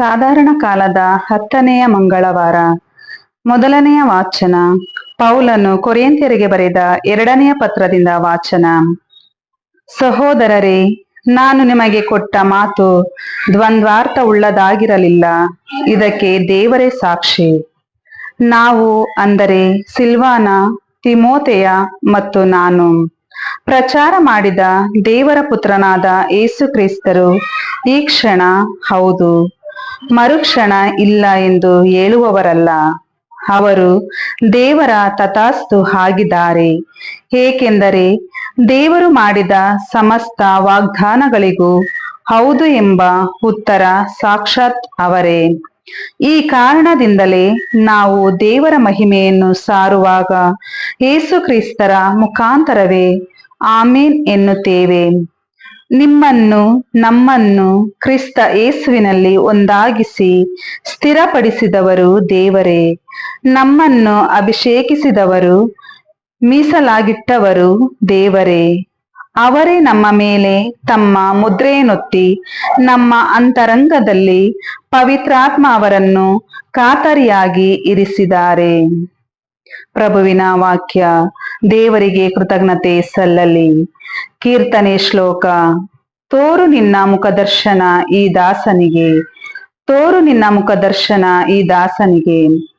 ಸಾಧಾರಣ ಕಾಲದ ಹತ್ತನೆಯ ಮಂಗಳವಾರ. ಮೊದಲನೆಯ ವಾಚನ. ಪೌಲನ್ನು ಕೊರಿಯಂತಿಯರಿಗೆ ಬರೆದ ಎರಡನೆಯ ಪತ್ರದಿಂದ ವಾಚನ. ಸಹೋದರರೇ, ನಾನು ನಿಮಗೆ ಕೊಟ್ಟ ಮಾತು ದ್ವಂದ್ವಾರ್ಥ ಉಳ್ಳದಾಗಿರಲಿಲ್ಲ ಇದಕ್ಕೆ ದೇವರೇ ಸಾಕ್ಷಿ. ನಾವು ಅಂದರೆ ಸಿಲ್ವಾನ ತಿಮೋತೆಯ ಮತ್ತು ನಾನು. ಪ್ರಚಾರ ಮಾಡಿದ ದೇವರ ಪುತ್ರನಾದ ಏಸು ಕ್ರಿಸ್ತರು ಈ ಕ್ಷಣ ಹೌದು. ಮರುಕ್ಷಣ ಇಲ್ಲ ಎಂದು ಹೇಳುವವರಲ್ಲ. ಅವರು ದೇವರ ತಥಾಸ್ತು ಆಗಿದ್ದಾರೆ ಏಕೆಂದರೆ ದೇವರು ಮಾಡಿದ ಸಮಸ್ತ ವಾಗ್ದಾನಗಳಿಗೂ ಹೌದು ಎಂಬ ಉತ್ತರ ಸಾಕ್ಷಾತ್ ಅವರೇ. ಈ ಕಾರಣದಿಂದಲೇ ನಾವು ದೇವರ ಮಹಿಮೆಯನ್ನು ಸಾರುವಾಗ ಏಸು ಕ್ರಿಸ್ತರ ಮುಖಾಂತರವೇ ಆಮೇನ್ ಎನ್ನುತ್ತೇವೆ. ನಿಮ್ಮನ್ನು, ನಮ್ಮನ್ನು ಕ್ರಿಸ್ತ ಯೇಸುವಿನಲ್ಲಿ ಒಂದಾಗಿಸಿ ಸ್ಥಿರಪಡಿಸಿದವರು ದೇವರೇ. ನಮ್ಮನ್ನು ಅಭಿಷೇಕಿಸಿದವರು, ಮೀಸಲಾಗಿಟ್ಟವರು ದೇವರೇ. ಅವರೇ ನಮ್ಮ ಮೇಲೆ ತಮ್ಮ ಮುದ್ರೆಯನ್ನೊತ್ತಿ ನಮ್ಮ ಅಂತರಂಗದಲ್ಲಿ ಪವಿತ್ರಾತ್ಮ ಅವರನ್ನು ಖಾತರಿಯಾಗಿ ಇರಿಸಿದ್ದಾರೆ. ಪ್ರಭುವಿನ ವಾಕ್ಯ ದೇವರಿಗೆ ಕೃತಜ್ಞತೆ ಸಲ್ಲಲಿ. ಕೀರ್ತನೆ ಶ್ಲೋಕ, ತೋರು ನಿನ್ನ ಮುಖದರ್ಶನ ಈ ದಾಸನಿಗೆ. ತೋರು ನಿನ್ನ ಮುಖದರ್ಶನ ಈ ದಾಸನಿಗೆ.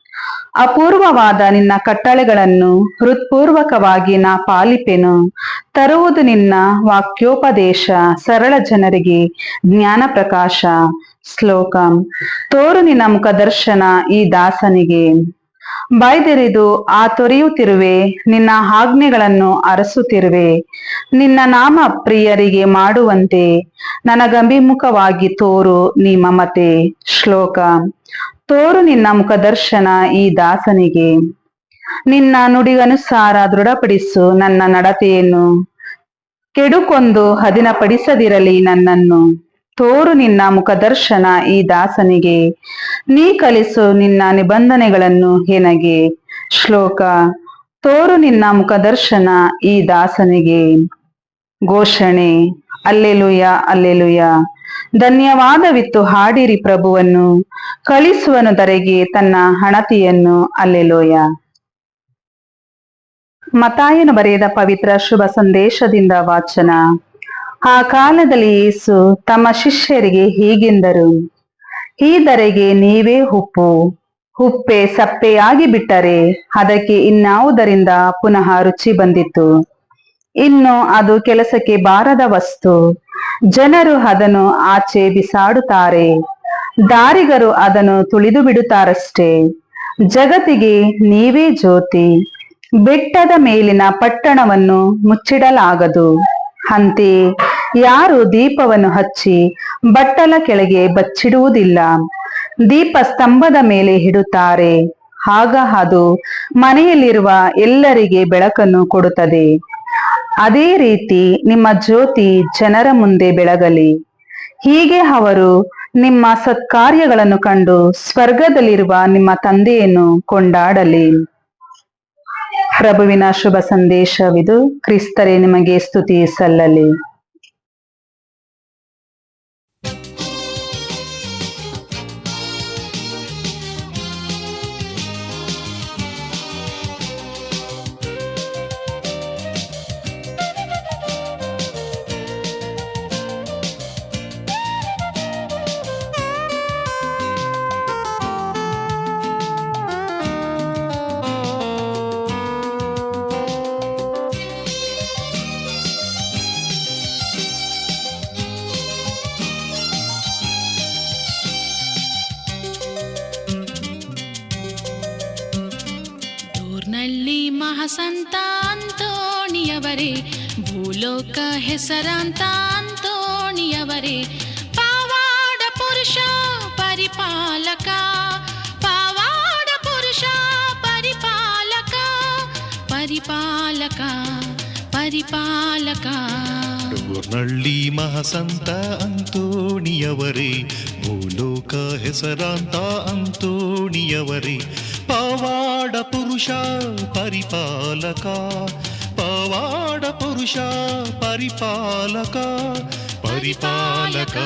ಅಪೂರ್ವವಾದ ನಿನ್ನ ಕಟ್ಟಳೆಗಳನ್ನು ಹೃತ್ಪೂರ್ವಕವಾಗಿ ನಾ ಪಾಲಿಪೆನು. ತರುವುದು ನಿನ್ನ ವಾಕ್ಯೋಪದೇಶ, ಸರಳ ಜನರಿಗೆ ಜ್ಞಾನ ಪ್ರಕಾಶ. ಶ್ಲೋಕ, ತೋರು ನಿನ್ನ ಮುಖದರ್ಶನ ಈ ದಾಸನಿಗೆ. ಬಾಯ್ದೆರೆದು ಆ ತೊರೆಯುತ್ತಿರುವೆ, ನಿನ್ನ ಆಜ್ಞೆಗಳನ್ನು ಅರಸುತ್ತಿರುವೆ. ನಿನ್ನ ನಾಮ ಪ್ರಿಯರಿಗೆ ಮಾಡುವಂತೆ ನನಗಂಭಿಮುಖವಾಗಿ ತೋರು ನೀ ಮಮತೆ. ಶ್ಲೋಕ. ತೋರು ನಿನ್ನ ಮುಖದರ್ಶನ ಈ ದಾಸನಿಗೆ. ನಿನ್ನ ನುಡಿಗನುಸಾರ ದೃಢಪಡಿಸು ನನ್ನ ನಡತೆಯನ್ನು. ಕೆಡುಕೊಂದು ಹದಿನಪಡಿಸದಿರಲಿ ನನ್ನನ್ನು. ತೋರು ನಿನ್ನ ಮುಖದರ್ಶನ ಈ ದಾಸನಿಗೆ. ನೀ ಕಲಿಸು ನಿನ್ನ ನಿಬಂಧನೆಗಳನ್ನು ಎನಗೆ ಶ್ಲೋಕ, ತೋರು ನಿನ್ನ ಮುಖದರ್ಶನ ಈ ದಾಸನಿಗೆ. ಘೋಷಣೆ ಅಲ್ಲೆಲುಯ ಅಲ್ಲೆಲುಯ ಧನ್ಯವಾದವಿತ್ತು ಹಾಡಿರಿ ಪ್ರಭುವನ್ನು. ಕಳಿಸುವನು ದರೆಗೆ ತನ್ನ ಹಣತಿಯನ್ನು ಅಲ್ಲೆಲೋಯ ಮತಾಯನು ಬರೆಯದ ಪವಿತ್ರ ಶುಭ ಸಂದೇಶದಿಂದ ವಾಚನ. ಆ ಕಾಲದಲ್ಲಿ ಯೇಸು ತಮ್ಮ ಶಿಷ್ಯರಿಗೆ ಹೀಗೆಂದರು, ಈ ದರೆಗೆ ನೀವೇ ಉಪ್ಪು ಉಪ್ಪೆ ಸಪ್ಪೆಯಾಗಿ ಬಿಟ್ಟರೆ ಅದಕ್ಕೆ ಇನ್ನಾವುದರಿಂದ ಪುನಃ ರುಚಿ ಬಂದಿತ್ತು? ಇನ್ನು ಅದು ಕೆಲಸಕ್ಕೆ ಬಾರದ ವಸ್ತು. ಜನರು ಅದನ್ನು ಆಚೆ ಬಿಸಾಡುತ್ತಾರೆ. ದಾರಿಗರು ಅದನ್ನು ತುಳಿದು ಬಿಡುತ್ತಾರಷ್ಟೇ ಜಗತ್ತಿಗೆ ನೀವೇ ಜ್ಯೋತಿ. ಬೆಟ್ಟದ ಮೇಲಿನ ಪಟ್ಟಣವನ್ನು ಮುಚ್ಚಿಡಲಾಗದು. ಅಂತೆ ಯಾರು ದೀಪವನ್ನು ಹಚ್ಚಿ ಬಟ್ಟಲ ಕೆಳಗೆ ಬಚ್ಚಿಡುವುದಿಲ್ಲ. ದೀಪ ಸ್ತಂಭದ ಮೇಲೆ ಇಡುತ್ತಾರೆ ಆಗ ಅದು ಮನೆಯಲ್ಲಿರುವ ಎಲ್ಲರಿಗೆ ಬೆಳಕನ್ನು ಕೊಡುತ್ತದೆ. ಅದೇ ರೀತಿ ನಿಮ್ಮ ಜ್ಯೋತಿ ಜನರ ಮುಂದೆ ಬೆಳಗಲಿ. ಹೀಗೆ ಅವರು ನಿಮ್ಮ ಸತ್ಕಾರ್ಯಗಳನ್ನು ಕಂಡು ಸ್ವರ್ಗದಲ್ಲಿರುವ ನಿಮ್ಮ ತಂದೆಯನ್ನು ಕೊಂಡಾಡಲಿ. ಪ್ರಭುವಿನ ಶುಭ ಸಂದೇಶವಿದು. ಕ್ರಿಸ್ತರೇ, ನಿಮಗೆ ಸ್ತುತಿ ಸಲ್ಲಲಿ. ದೂರ್ನಲ್ಲಿ ಮಹಾಸಂತ ಅಂತೋಣಿಯವರೇ ಭೂಲೋಕ ಹೆಸರಾಂತ ಅಂತೋಣಿಯವರೇ ಪಾವಾಡ ಪುರುಷ ಪರಿಪಾಲಕ ಪಾವಾಡ ಪುರುಷ ಪರಿಪಾಲಕ ಪರಿಪಾಲಕ ಪರಿಪಾಲಕ ನಳ್ಳಿ ಮಹಾಸಂತ ಅಂತೋಣಿಯವರೇ ಭೂಲೋಕ ಹೆಸರಾಂತ ಅಂತೋಣಿಯವರೇ పవాడ పురుష పరిపాలక పవాడ పురుష పరిపాలక పరిపాలక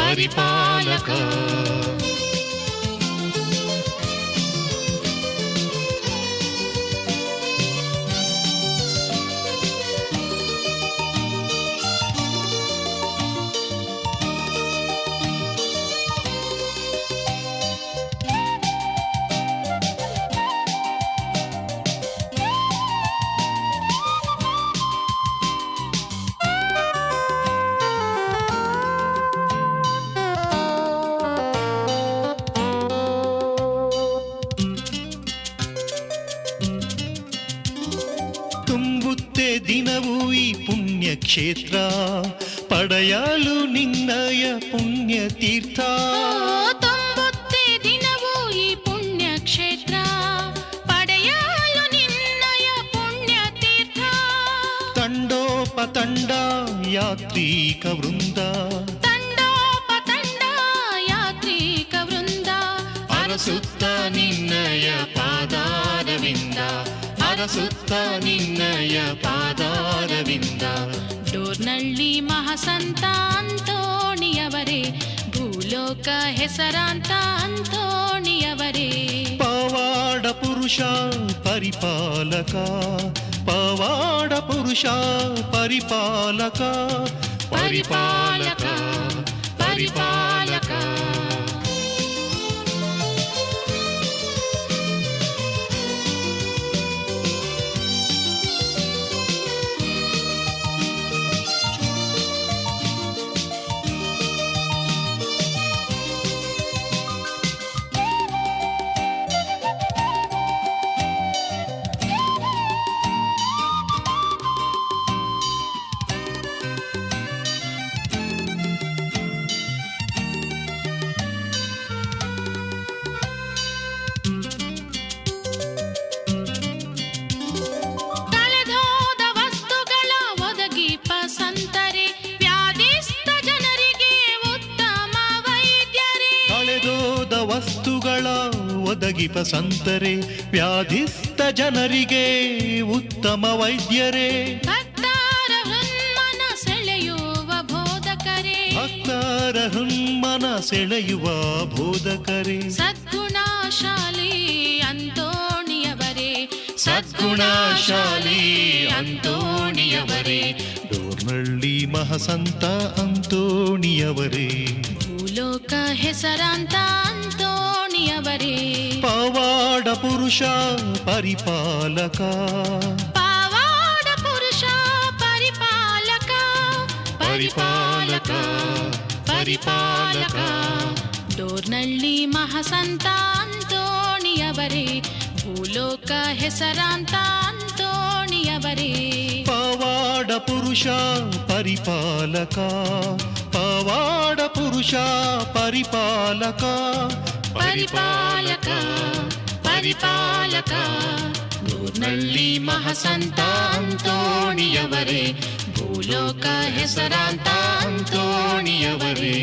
పరిపాలక. ದಿನವೂ ಈ ಪುಣ್ಯ ಕ್ಷೇತ್ರ ಪಡೆಯಲು ನಿನ್ನಯ ಪುಣ್ಯ ತೀರ್ಥ ಓ, ತುಂಬುತ್ತೆ ದಿನವೂ ಈ ಪುಣ್ಯ ಕ್ಷೇತ್ರ ಪಡೆಯಲು ನಿನ್ನಯ ಪುಣ್ಯ ತೀರ್ಥ ತಂಡೋಪತಂಡ ಯಾತ್ರಿಕ ವೃಂದ ತಂಡೋಪತಂಡ ಯಾತ್ರಿಕ ವೃಂದ ಅರಸುತ್ತ ನಿನ್ನಯ ಪಾದಾರವಿಂದ ಅರಸುತ್ತ ನಿನ್ನಯ ಪಾದಾರವಿಂದ ಡೋರ್ನಳ್ಳಿ ಮಹಾಸಂತ ಅಂತೋಣಿಯವರೇ ಭೂಲೋಕ ಹೆಸರಾಂತ ಅಂತೋಣಿಯವರೇ ಪವಾಡ ಪುರುಷ ಪರಿಪಾಲಕ ಪವಾಡ ಪುರುಷ ಪರಿಪಾಲಕ ಪರಿಪಾಲಕ ಪರಿಪಾಲಕ ವಸ್ತುಗಳ ಒದಗಿಪ ಸಂತರೆ ವ್ಯಾಧಿಸ್ತ ಜನರಿಗೆ ಉತ್ತಮ ವೈದ್ಯರೇ. ಭಕ್ತಾರ ಹೃನ್ಮನ ಸೆಳೆಯುವ ಬೋಧಕರೇ. ಭಕ್ತರ ಹೃನ್ಮನ ಸೆಳೆಯುವ ಬೋಧಕರೇ. ಸದ್ಗುಣಶಾಲಿ ಅಂತೋಣಿಯವರೇ. ಸದ್ಗುಣಶಾಲಿ ಅಂತೋಣಿಯವರೇ. ಡೋರ್ನಳ್ಳಿ ಮಹಸಂತ ಅಂತೋಣಿಯವರೇ. ಭೂಲೋಕ ಹೆಸರಾಂತ ಅಂತೋಣಿಯವರೇ ಪವಾಡ ಪುರುಷ ಪರಿಪಾಲಕ ಪಾವಾಡ ಪುರುಷ ಪರಿಪಾಲಕ ಪರಿಪಾಲಕ ಪರಿಪಾಲಕ ಡೋರ್ನಳ್ಳಿ ಮಹಾಸಂತ ಅಂತೋಣಿಯವರೇ ಭೂಲೋಕ ಹೆಸರಾಂತ ಅಂತೋಣಿಯವರೇ ಪವಾಡ ಪುರುಷ ಪರಿಪಾಲಕ ಪವಾಡ ಪುರುಷ ಪರಿಪಾಲಕ ಪರಿಪಾಲಕ ಪರಿಪಾಲಕ ಡೋರ್ನಳ್ಳಿ ಮಹಾಸಂತ ಅಂತೋಣಿಯವರೇ ಭೂಲೋಕ ಹೆಸರಾಂತ ಅಂತೋಣಿಯವರೇ